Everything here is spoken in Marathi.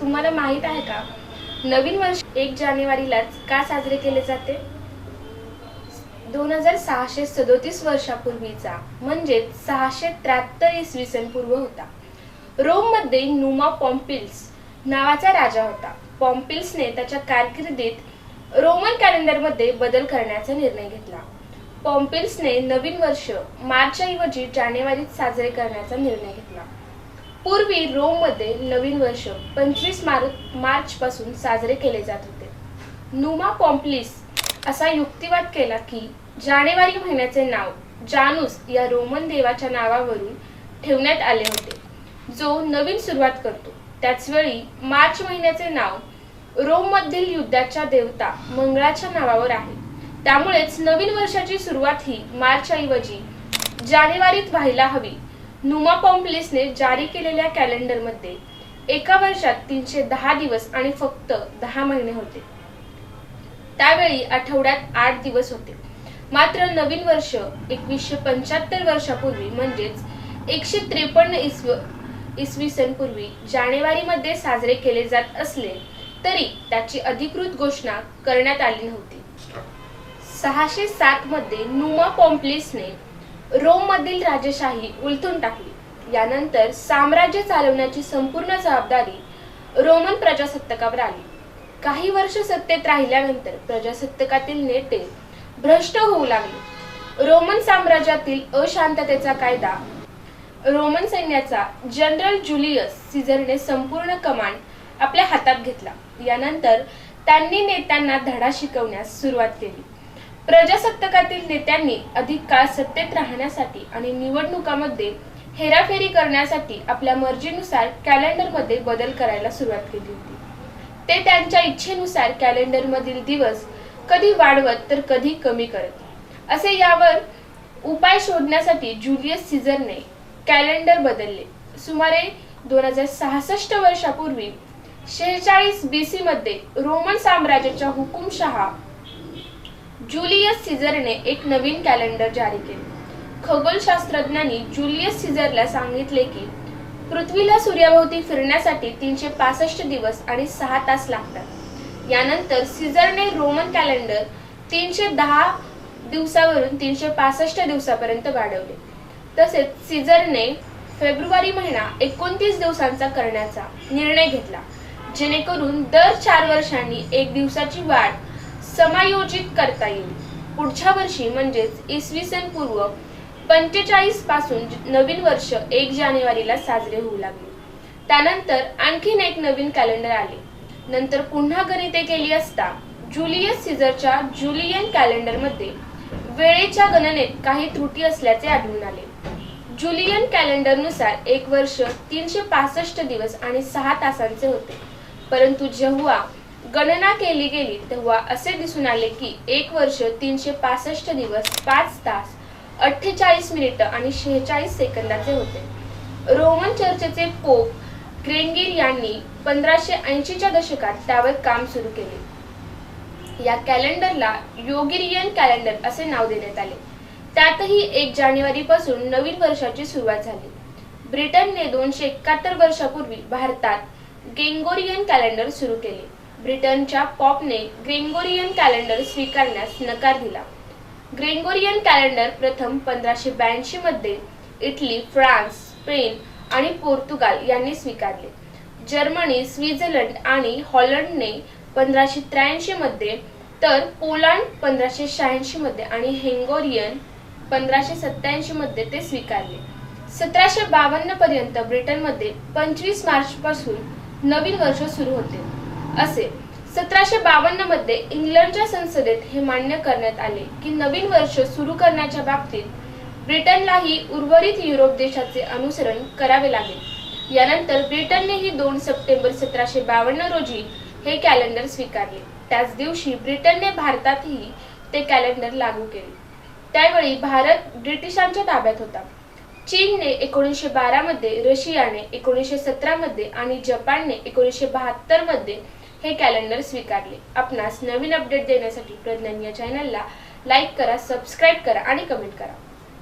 तुम्हाला माहीत आहे का? नवीन वर्ष एक जानेवारीलाच का साजरे केले जाते? दोन हजार सहाशे सदोतीस वर्षापूर्वीचा म्हणजेच सहाशे त्र्याहत्तर इसवी सन पूर्व होता. रोममध्ये नुमा पॉम्पिल्स नावाचा राजा होता. पॉम्पिल्सने त्याच्या कारकिर्दीत रोमन कॅलेंडरमध्ये बदल करण्याचा निर्णय घेतला. पॉम्पिल्सने नवीन वर्ष मार्च ऐवजी जानेवारीत साजरे करण्याचा निर्णय घेतला. पूर्वी रोममध्ये नवीन वर्ष पंचवीस मार्च पासून साजरे केले जात होते. नुमा पॉम्प्लिस असा युक्तिवाद केला की जानेवारी महिन्याचे नाव जानूस या रोमन देवाच्या नावावरून ठेवण्यात आले होते. जो नवीन सुरुवात करतो. त्याच वेळी मार्च महिन्याचे नाव रोममधील युद्धाच्या देवता मंगळाच्या नावावर आहे. त्यामुळेच नवीन वर्षाची सुरुवात ही मार्च ऐवजी जानेवारीत व्हायला हवी. नुमा पॉम्पलिसने जारी केलेल्या कॅलेंडरमध्ये एका वर्षात तीनशे दहा दिवस आणि फक्त दहा महिने होते. त्यावेळी आठवड्यात आठ दिवस होते. मात्र नवीन वर्ष एकवीसशे पंच्याहत्तर वर्षापूर्वी म्हणजेच एकशे त्रेपन्न इसवी इसवी सन पूर्वी जानेवारीमध्ये साजरे केले जात असले तरी त्याची अधिकृत घोषणा करण्यात आली नव्हती. सहाशे सात मध्ये नुमा पॉम्पलिसने रोममधील राजेशाही उलथून टाकली. यानंतर साम्राज्य चालवण्याची संपूर्ण जबाबदारी रोमन प्रजासत्ताकावर आली. काही वर्ष सत्तेत राहिल्यानंतर प्रजासत्ताकातील नेते भ्रष्ट होऊ लागले. रोमन साम्राज्यातील अशांततेचा कायदा रोमन सैन्याचा जनरल जुलियस सीझरने संपूर्ण कमांड आपल्या हातात घेतला. यानंतर त्यांनी नेत्यांना धडा शिकवण्यास सुरुवात केली. प्रजासत्ताकातील नेत्यांनी अधिक काळ सत्तेत राहण्यासाठी आणि निवडणुकामध्ये हेराफेरी करण्यासाठी आपल्या मर्जीनुसार कॅलेंडरमध्ये बदल करायला सुरुवात केली होती. ते त्यांच्या इच्छेनुसार कॅलेंडरमधील दिवस कधी वाढवत तर कधी कमी करत. असे यावर उपाय शोधण्यासाठी जुलियस सीझरने कॅलेंडर बदलले. सुमारे दोन हजार सहासष्ट वर्षापूर्वी शेहेचाळीस बीसी मध्ये रोमन साम्राज्याच्या हुकुमशहा जुलियस सीझरने एक नवीन कॅलेंडर जारी केले. खगोलशास्त्रज्ञांनी जुलियस सीझरला सांगितले की पृथ्वीला सूर्याभोवती फिरण्यासाठी तीनशे पासष्ट दिवस आणि सहा तास लागतात. यानंतर सीझरने रोमन कॅलेंडर तीनशे दहा दिवसावरून तीनशे पासष्ट दिवसापर्यंत वाढवले. तसेच सीझरने फेब्रुवारी महिना एकोणतीस दिवसांचा करण्याचा निर्णय घेतला जेणेकरून दर चार वर्षांनी एक दिवसाची वाढ समायोजित करता येईल. पुढच्या वर्षी म्हणजेच इसवी सन पूर्व पंचेचाळीसपासून नवीन वर्ष एक जानेवारीला साजरे होऊ लागले. त्यानंतर आणखीन एक नवीन कॅलेंडर आले. नंतर पुन्हा गणिते केली असता जुलियस सीझरच्या जुलियन कॅलेंडरमध्ये वेळेच्या गणनेत काही त्रुटी असल्याचे आढळून आले. जुलियन कॅलेंडरनुसार एक वर्ष तीनशे पासष्ट दिवस आणि सहा तासांचे होते. परंतु जेव्हा गणना केली गेली तेव्हा असे दिसून आले की एक वर्ष तीनशे पासष्ट दिवस पाच तास अठ्ठेचाळीस मिनिट आणि शेहेचाळीस सेकंदाचे होते. रोमन चर्चचे पोप ग्रेंगिर यांनी पंधराशे ऐंशीच्या दशकात त्यावर काम सुरू केले. या कॅलेंडरला योगिरियन कॅलेंडर असे नाव देण्यात आले. त्यातही एक जानेवारी पासून नवीन वर्षाची सुरुवात झाली. ब्रिटनने दोनशे एकाहत्तर वर्षापूर्वी भारतात गेंगोरियन कॅलेंडर सुरू केले. ब्रिटनच्या पॉपने ग्रेंगोरियन कॅलेंडर स्वीकारण्यास नकार दिला. ग्रेंगोरियन कॅलेंडर प्रथम पंधराशे ब्याऐंशी मध्ये इटली फ्रान्स स्पेन आणि पोर्तुगाल यांनी स्वीकारले. जर्मनी स्वित्झर्लंड आणि हॉलंडने पंधराशे त्र्याऐंशी मध्ये तर पोलंड पंधराशे शहाऐंशी मध्ये आणि हेंगोरियन पंधराशे सत्याऐंशी मध्ये ते स्वीकारले. सतराशे बावन्न पर्यंत ब्रिटनमध्ये पंचवीस मार्च पासून नवीन वर्ष सुरू होते. असे. सतराशे बावन्नमध्ये इंग्लंडच्या संसदेत हे मान्य करण्यात आले की नवीन वर्ष सुरू करण्याच्या बाबतीत ब्रिटनलाही उर्वरित युरोप देशाचे अनुसरण करावे लागेल. यानंतर ब्रिटननेही दोन सप्टेंबर सतराशे बावन्न रोजी हे कॅलेंडर स्वीकारले. त्याच दिवशी ब्रिटनने भारतातही ते कॅलेंडर लागू केले. त्यावेळी भारत ब्रिटिशांच्या ताब्यात होता. चीनने एकोणीसशे बारा मध्ये रशियाने एकोणीसशे सतरा मध्ये आणि जपानने एकोणीसशे बहात्तरमध्ये हे कॅलेंडर स्वीकारले. आपणास नवीन अपडेट देण्यासाठी प्रज्ञान या चॅनलला लाईक करा सबस्क्राईब करा आणि कमेंट करा.